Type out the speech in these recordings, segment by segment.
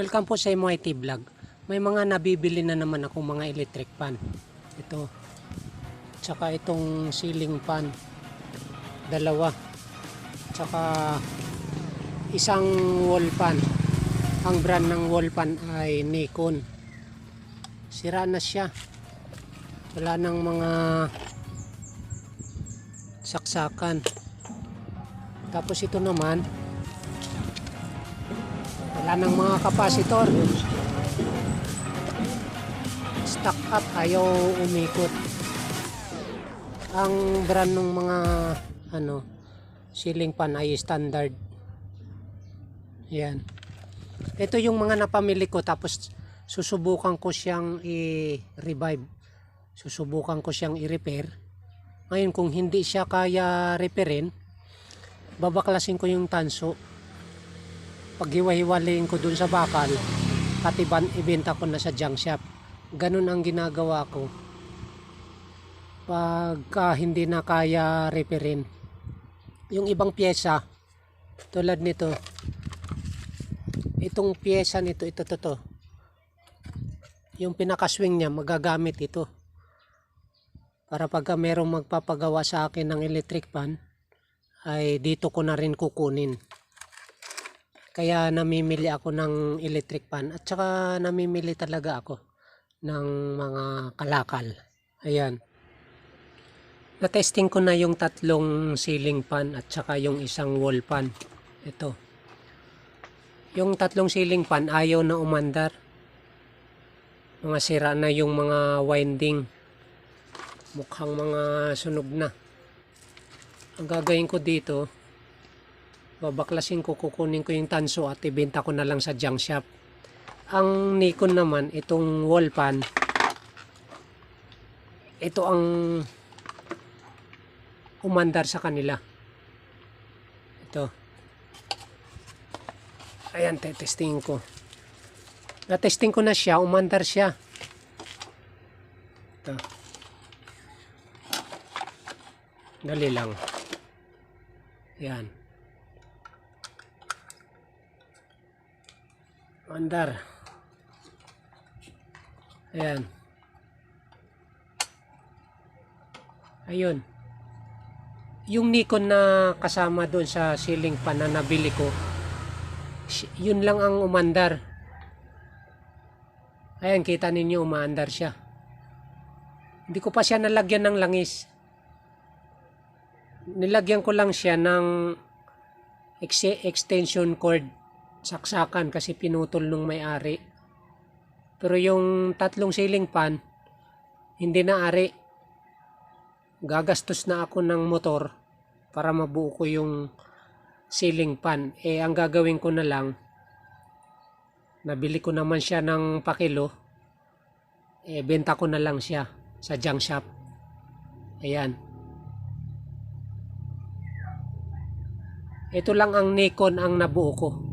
Welcome po sa MYT Vlog. May mga nabibili na naman akong mga electric fan. Ito. Tsaka itong ceiling fan. Dalawa. Tsaka isang wall fan. Ang brand ng wall fan ay Nikon. Sira na siya. Wala nang mga saksakan. Tapos ito naman, wala nang mga kapasitor. Stuck up, ayaw umikot. Ang brand ng mga ano, ceiling fan ay standard. Yan. Ito yung mga napamili ko tapos susubukan ko siyang i-revive. Susubukan ko siyang i-repair. Ngayon kung hindi siya kaya repairin, babaklasin ko yung tanso paghiwa-hiwalayin ko dun sa bakal at iban, ibenta ko na sa junk shop. Ganun ang ginagawa ko. Pagka hindi na kaya repairin yung ibang pyesa tulad nito itong pyesa nito ito to, to yung pinakaswing niya magagamit ito. Para pagka merong magpapagawa sa akin ng electric fan ay dito ko na rin kukunin. Kaya namimili ako ng electric fan at saka namimili talaga ako ng mga kalakal. Ayan. Na-testing ko na yung tatlong ceiling fan at saka yung isang wall fan. Ito. Yung tatlong ceiling fan ayaw na umandar. Mga sira na yung mga winding. Mukhang mga sunog na ang gagawin ko dito babaklasin ko kukunin ko yung tanso at ibenta ko na lang sa junk shop. Ang Nikon naman itong wall pan ito ang umandar sa kanila. Ito. Ayan testing ko. Na-testing ko na siya umandar siya. Ito. Dali lang. Yan. Mandar. Ayan. Ayun. Yung Nikon na kasama doon sa ceiling fan na nabili ko, yun lang ang umandar. Ayan, kita ninyo umaandar siya. Hindi ko pa siya nalagyan ng langis nilagyan ko lang siya ng ex- extension cord saksakan kasi pinutol nung may-ari. Pero yung tatlong ceiling fan, hindi na ari. Gagastos na ako ng motor para mabuo ko yung ceiling fan. Eh, ang gagawin ko na lang, nabili ko naman siya ng pakilo, eh, benta ko na lang siya sa junk shop. Ayan. Ito lang ang Nikon ang nabuo ko.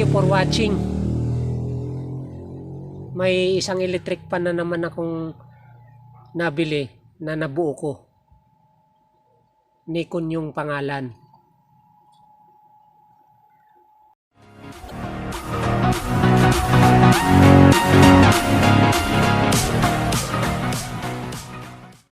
You for watching. May isang electric pan na naman akong nabili na nabuo ko. Nikon yung pangalan.